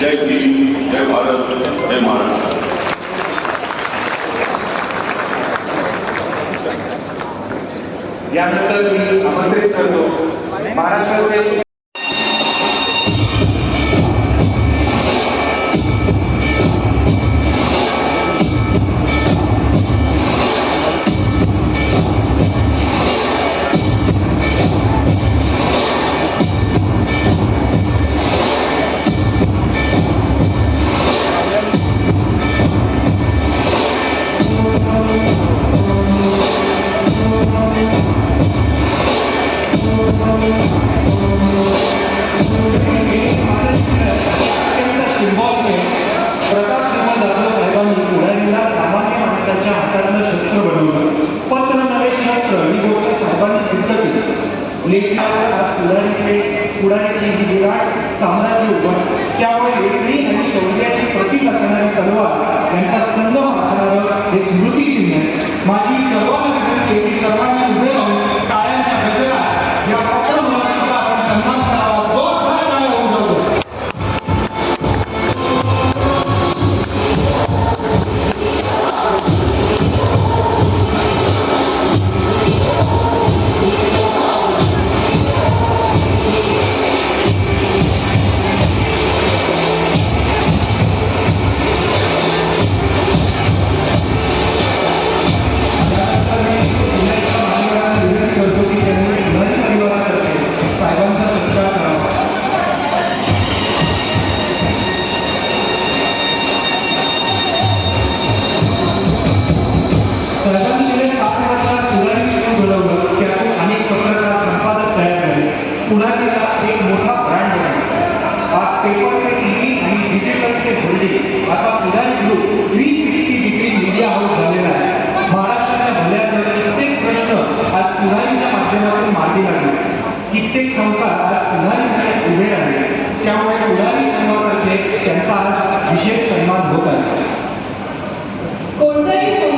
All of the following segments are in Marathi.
जय हिंद जय भारत जय महाराष्ट्र यानंतर मी आमंत्रित करतो. महाराष्ट्राचे केली लेखनावर आज पुढारीचे पुढारीची ही विराट साम्राज्य उभं त्यामुळे लेखणी आणि शौर्याची प्रतीक असणारी तलवार यांचा संगम असणारं हे स्मृतिचिन्ह आहे. माझी सर्व कित्येक संस्था आज पुढारीमुळे उभे राहिले. त्यामुळे पुढारी संघातर्फे त्यांचा आज विशेष सन्मान होत आहे. कोणत्याही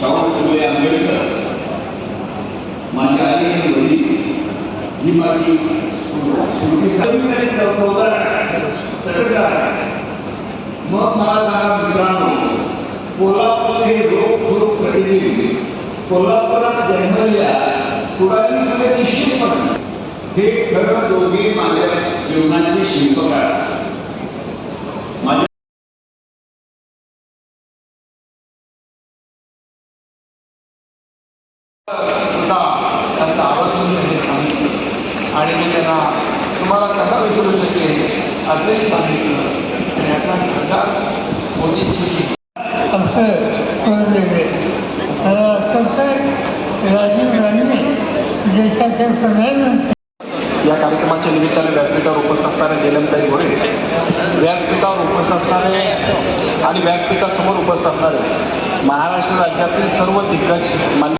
शाहू फुले आंबेडकर माझी आई आणि वडील ही माझी मग मला सांगा मित्रांनो कोल्हापूर हे रोग रोग प्रतिनिधी कोल्हापुरात जन्मलेल्या पुढारीमध्ये म्हणजे निश्चितपणे. हे खरं दोघे माझ्या जीवनाचे शिल्पकार सांगितलं आणि मी त्यांना तुम्हाला कसा विसरू शकेल? असंही सांगितलं. आणि याचा राजीव गांधी देशाचे प्रधानमंत्री या कार्यक्रमाच्या निमित्ताने व्यासपीठावर उपस्थित असणारे जयललिताई गोरे व्यासपीठावर उपस्थित असणारे आणि व्यासपीठासमोर उपस्थित असणारे महाराष्ट्र राज्यातील सर्व दिग्गज मान्य